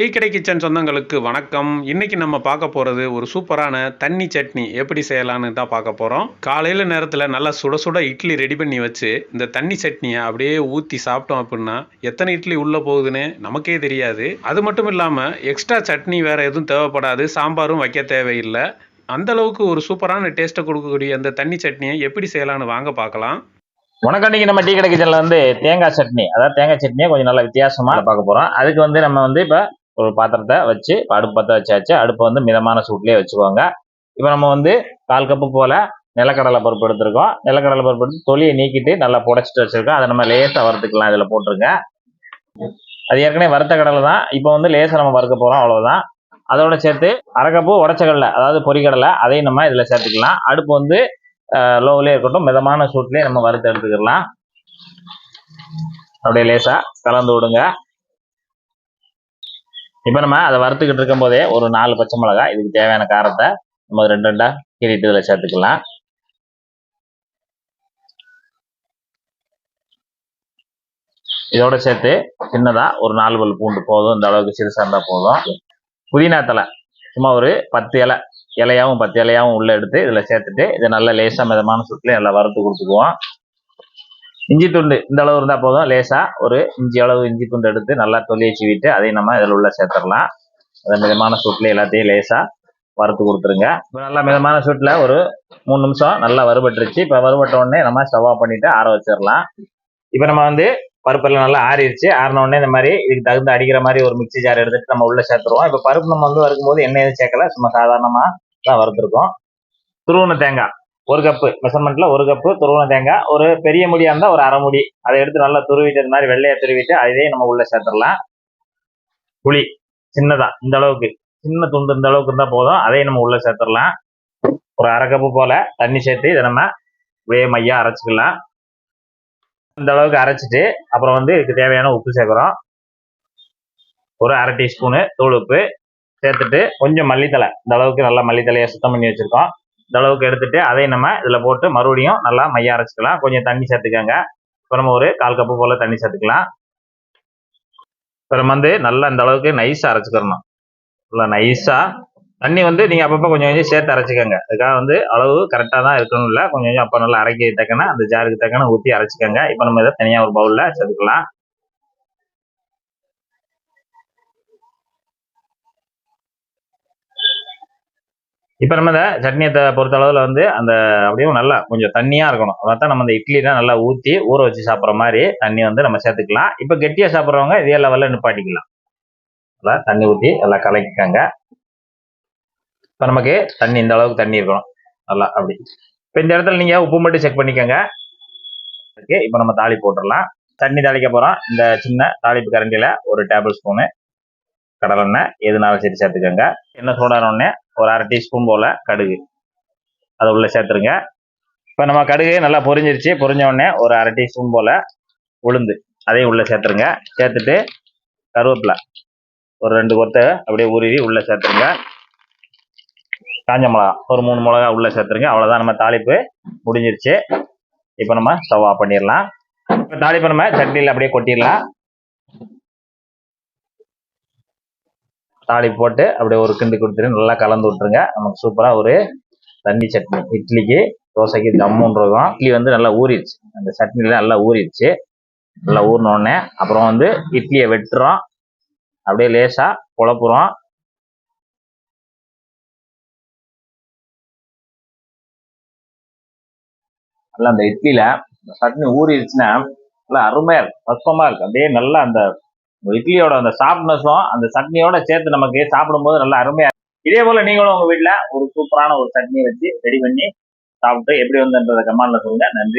Tea கடை kitchen சொந்தங்களுக்கு வணக்கம். இன்னைக்கு நம்ம பார்க்க போகிறது ஒரு சூப்பரான தண்ணி சட்னி. எப்படி செய்யலான்னு தான் பார்க்க போகிறோம் காலையில் நேரத்தில் நல்லா சுட சுட இட்லி ரெடி பண்ணி வச்சு இந்த தண்ணி சட்னியை அப்படியே ஊற்றி சாப்பிட்டோம் அப்படின்னா எத்தனை இட்லி உள்ளே போகுதுன்னு நமக்கே தெரியாது. அது மட்டும் இல்லாமல் எக்ஸ்ட்ரா சட்னி வேறு எதுவும் தேவைப்படாது. சாம்பாரும் வைக்க தேவையில்லை. அந்த அளவுக்கு ஒரு சூப்பரான டேஸ்ட்டை கொடுக்கக்கூடிய அந்த தண்ணி சட்னியை எப்படி செய்யலான்னு வாங்க பார்க்கலாம். உனக்கு அன்னைக்கு நம்ம டீ கடை கிச்சனில் வந்து தேங்காய் சட்னி அதாவது தேங்காய் சட்னியை கொஞ்சம் நல்லா வித்தியாசமாக பார்க்க போகிறோம் அதுக்கு வந்து நம்ம வந்து இப்போ ஒரு பாத்திரத்தை வச்சு அடுப்பு பற்ற வச்சாச்சு. அடுப்பை வந்து மிதமான சூட்லேயே வச்சுக்கோங்க. இப்போ நம்ம வந்து கால் கப்பு போல் நிலக்கடலை பருப்பு எடுத்துருக்கோம். நிலக்கடலை பருப்பு எடுத்து தொலியை நீக்கிட்டு நல்லா புடச்சிட்டு வச்சிருக்கோம். அதை நம்ம லேசாக வறுத்துக்கலாம். இதில் போட்டுருங்க. அது ஏற்கனவே வறுத்த கடலை தான். இப்போ வந்து லேசாக நம்ம வறுக்க போகிறோம் அவ்வளோதான் அதோட சேர்த்து அரை கப்பு உடச்ச கடலை அதாவது பொறிக்கடலை அதையும் நம்ம இதில் சேர்த்துக்கலாம். அடுப்பு வந்து லோவிலே இருக்கட்டும். மிதமான சூட்லேயே நம்ம வறுத்து எடுத்துக்கலாம் அப்படியே லேசாக கலந்து விடுங்க. இப்போ நம்ம அதை வறுத்துக்கிட்டு இருக்கும் போதே ஒரு நாலு பச்சை மிளகாய் இதுக்கு தேவையான காரத்தை நம்ம ரெண்டு ரெண்டா கீறிட்டு இதில் சேர்த்துக்கலாம். இதோட சேர்த்து சின்னதாக ஒரு நாலு பல் பூண்டு போதும் இந்த அளவுக்கு சிறுசாக இருந்தால் போதும். புதினா தலை சும்மா ஒரு பத்து இலை இலையாவும் பத்து இலையாவும் உள்ள எடுத்து இதில் சேர்த்துட்டு இதை நல்லா லேசாக மிதமான சுற்றுலையும் நல்லா வறுத்து கொடுத்துக்குவோம். இஞ்சி துண்டு இந்த அளவு இருந்தால் போதும். லேசாக ஒரு இஞ்சி அளவு இஞ்சி துண்டு எடுத்து நல்லா தொலியை விட்டு அதையும் நம்ம இதில் உள்ள சேர்த்துடலாம். அதை மிதமான சூட்டில் எல்லாத்தையும் லேசாக வறுத்து கொடுத்துருங்க. இப்போ நல்லா மிதமான சூட்டில் ஒரு மூணு நிமிஷம் நல்லா வறுபட்டுருச்சு. இப்போ வறுபட்ட உடனே நம்ம ஸ்டவ் ஆஃப் பண்ணிவிட்டு ஆற வச்சிடலாம். இப்போ நம்ம வந்து பருப்பெல்லாம் நல்லா ஆறிடுச்சு ஆறின உடனே இந்த மாதிரி இதுக்கு தகுந்த அடிக்கிற மாதிரி ஒரு மிக்சி ஜார் எடுத்துட்டு நம்ம உள்ளே சேர்த்துருவோம். இப்போ பருப்பு நம்ம வந்து வறுக்கும்போது எண்ணெய் எதுவும் சேர்க்கல. சும்மா சாதாரணமாக தான் வறுத்துருக்கோம். துருவன தேங்காய். ஒரு கப்பு மெஷர்மெண்ட்ல ஒரு கப்பு துருவன தேங்காய். ஒரு பெரிய முடியா இருந்தால் ஒரு அரை முடி. அதை எடுத்து நல்லா துருவிட்டு இந்த மாதிரி வெள்ளையா துருவிட்டு அதையே நம்ம உள்ள சேர்த்துடலாம். புளி சின்னதா இந்த அளவுக்கு. சின்ன துண்டு இந்த அளவுக்கு இருந்தால் போதும். அதையும் நம்ம உள்ள சேர்த்துடலாம். ஒரு அரை கப்பு போல தண்ணி சேர்த்து இதை நம்ம வே மையா அரைச்சிக்கலாம். இந்த அளவுக்கு அரைச்சிட்டு அப்புறம் வந்து இதுக்கு தேவையான உப்பு சேர்க்குறோம். ஒரு அரை டீஸ்பூனு தூள் உப்பு சேர்த்துட்டு கொஞ்சம் மல்லித்தலை இந்த அளவுக்கு நல்லா மல்லித்தலையை சுத்தம் பண்ணி வச்சுருக்கோம். இந்த அளவுக்கு எடுத்துட்டு அதை நம்ம இதில் போட்டு மறுபடியும் நல்லா மைய அரைச்சிக்கலாம். கொஞ்சம் தண்ணி சேர்த்துக்கோங்க. இப்போ நம்ம ஒரு கால் கப்பு போல் தண்ணி சேர்த்துக்கலாம். இப்போ நம்ம வந்து நல்லா இந்த அளவுக்கு நைஸாக அரைச்சிக்கிறணும். நல்லா நைஸாக தண்ணி வந்து நீங்கள் அப்பப்போ கொஞ்சம் கொஞ்சம் சேர்த்து அரைச்சிக்கோங்க. அதுக்காக வந்து அளவு கரெக்டாக தான் இருக்கணும் இல்லை கொஞ்சம் கொஞ்சம் அப்போ நல்லா அரைக்க தக்கன அந்த ஜாருக்கு தக்கன ஊற்றி அரைச்சிக்கோங்க. இப்போ நம்ம இதை தனியாக ஒரு பவுலில் சேர்த்துக்கலாம். இப்போ நம்ம இந்த சட்னியை பொறுத்த அளவில் வந்து அந்த அப்படியே நல்லா கொஞ்சம் தண்ணியாக இருக்கணும். அதான் நம்ம இந்த இட்லிலாம் நல்லா ஊற்றி ஊற வச்சு சாப்பிட்ற மாதிரி தண்ணி வந்து நம்ம சேர்த்துக்கலாம். இப்போ கெட்டியாக சாப்பிட்றவங்க இதே லெவலில் நிப்பாட்டிக்கலாம். நல்லா தண்ணி ஊற்றி நல்லா கலக்கிக்கங்க. இப்போ நமக்கு தண்ணி இந்த அளவுக்கு தண்ணி இருக்கணும். நல்லா அப்படி. இப்போ இந்த இடத்துல நீங்கள் உப்பு மட்டும் செக் பண்ணிக்கோங்க. ஓகே இப்போ நம்ம தாளி போட்டுடலாம். தண்ணி தாளிக்க போகிறோம் இந்த சின்ன தாளிப்பு கரண்டியில் ஒரு டேபிள் ஸ்பூனு கடலெண்ணெய் எதுனாலும் சரி சேர்த்துக்கோங்க. எண்ணெய் சூடானோடனே ஒரு அரை டீஸ்பூன் போல் கடுகு. அதை உள்ளே சேர்த்துருங்க. இப்போ நம்ம கடுகு நல்லா பொரிஞ்சிருச்சு. பொரிஞ்ச உடனே ஒரு அரை டீஸ்பூன் போல் உளுந்து. அதையும் உள்ளே சேர்த்துருங்க. சேர்த்துட்டு கருவேப்பிலை. ஒரு ரெண்டு கொத்தை அப்படியே உருவி உள்ளே சேர்த்துருங்க. காஞ்ச மிளகா. ஒரு மூணு மிளகா உள்ளே சேர்த்துருங்க. அவ்வளோதான் நம்ம தாளிப்பு முடிஞ்சிருச்சு. இப்போ நம்ம ஸ்டவ் ஆஃப் பண்ணிடலாம். இப்போ தாளிப்பு நம்ம சட்னியில் அப்படியே கொட்டிடலாம். தாளி போட்டு அப்படியே ஒரு கிண்டு கொடுத்துட்டு நல்லா கலந்து விட்டுருங்க. நமக்கு சூப்பராக ஒரு தண்ணி சட்னி இட்லிக்கு தோசைக்கு தம்முன்றதும். இருக்கும் இட்லி வந்து நல்லா ஊறிடுச்சு. அந்த சட்னியில் நல்லா ஊறிடுச்சு. நல்லா ஊறினோடனே அப்புறம் வந்து இட்லியை வெட்டுறோம். அப்படியே லேசாக குழப்புறோம். நல்லா அந்த இட்லியில் சட்னி ஊறிடுச்சுன்னா நல்லா அருமையாக இருக்கும். பசுவமாக இருக்கும். அப்படியே நல்லா அந்த இட்லியோட அந்த சாஃப்ட்னஸும் அந்த சட்னியோட சேர்த்து நமக்கு சாப்பிடும்போது நல்லா அருமையா இதே போல நீங்களும் உங்க வீட்டுல ஒரு சூப்பரான ஒரு சட்னி வச்சு ரெடி பண்ணி சாப்பிட்டு எப்படி வந்துன்றத கமாண்ட்ல சொல்லுங்க. நன்றி.